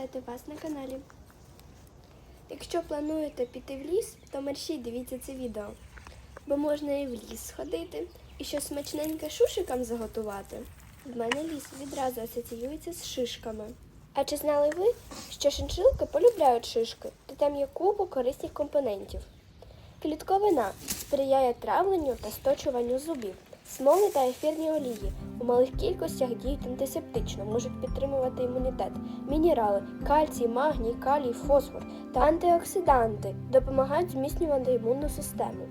вітати вас на каналі. Якщо плануєте піти в ліс, то мерщій дивіться це відео, бо можна і в ліс сходити, і щось смачненьке шушикам заготувати. В мене ліс відразу асоціюється з шишками. А чи знали ви, що шиншилки полюбляють шишки, та там є купу корисних компонентів? Клітковина сприяє травленню та сточуванню зубів. Смоли та ефірні олії у малих кількостях діють антисептично, можуть підтримувати імунітет, мінерали, кальцій, магній, калій, фосфор та антиоксиданти допомагають зміцнювати імунну систему.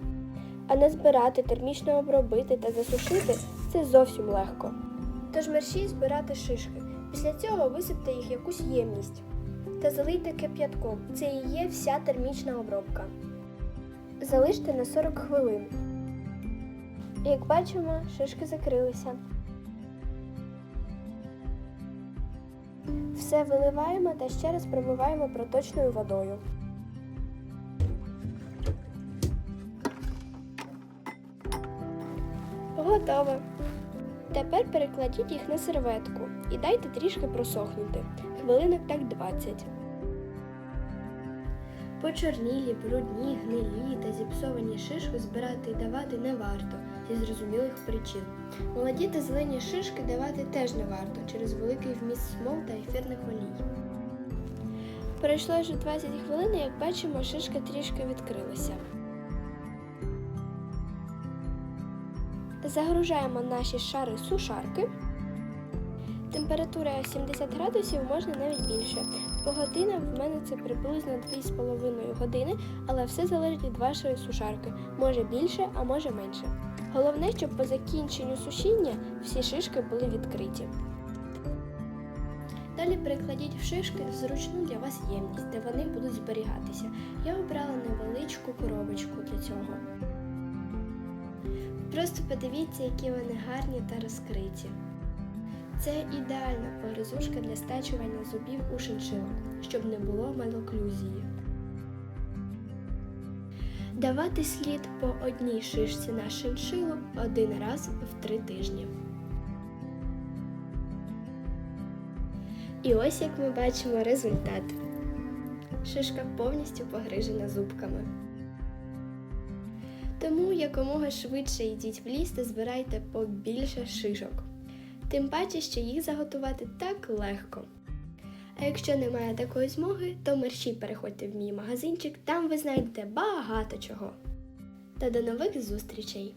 А не збирати, термічно обробити та засушити це зовсім легко. Тож мерщій збирати шишки. Після цього висипте їх якусь ємність та залийте кип'ятком. Це і є вся термічна обробка. Залиште на 40 хвилин. Як бачимо, шишки закрилися. Все виливаємо та ще раз промиваємо проточною водою. Готово. Тепер перекладіть їх на серветку і дайте трішки просохнути. Хвилинок так 20. Почорнілі, брудні, гнилі та зіпсовані шишки збирати і давати не варто зі зрозумілих причин. Молоді та зелені шишки давати теж не варто через великий вміст смол та ефірних олій. Пройшло вже 20 хвилин, і як бачимо, шишка трішки відкрилася. Загружаємо наші шари сушарки. Температура 70 градусів можна навіть більше. По годинам в мене це приблизно 2,5 години, але все залежить від вашої сушарки. Може більше, а може менше. Головне, щоб по закінченню сушіння всі шишки були відкриті. Далі перекладіть в шишки в зручну для вас ємність, де вони будуть зберігатися. Я обрала невеличку коробочку для цього. Просто подивіться, які вони гарні та розкриті. Це ідеальна погризушка для стачування зубів у шиншилок, щоб не було малоклюзії. Давати слід по одній шишці на шиншилу один раз в три тижні. І ось як ми бачимо результат. Шишка повністю погрижена зубками. Тому якомога швидше йдіть в ліс та збирайте побільше шишок. Тим паче, що їх заготувати так легко. А якщо немає такої змоги, то мерщій переходьте в мій магазинчик, там ви знайдете багато чого. Та до нових зустрічей!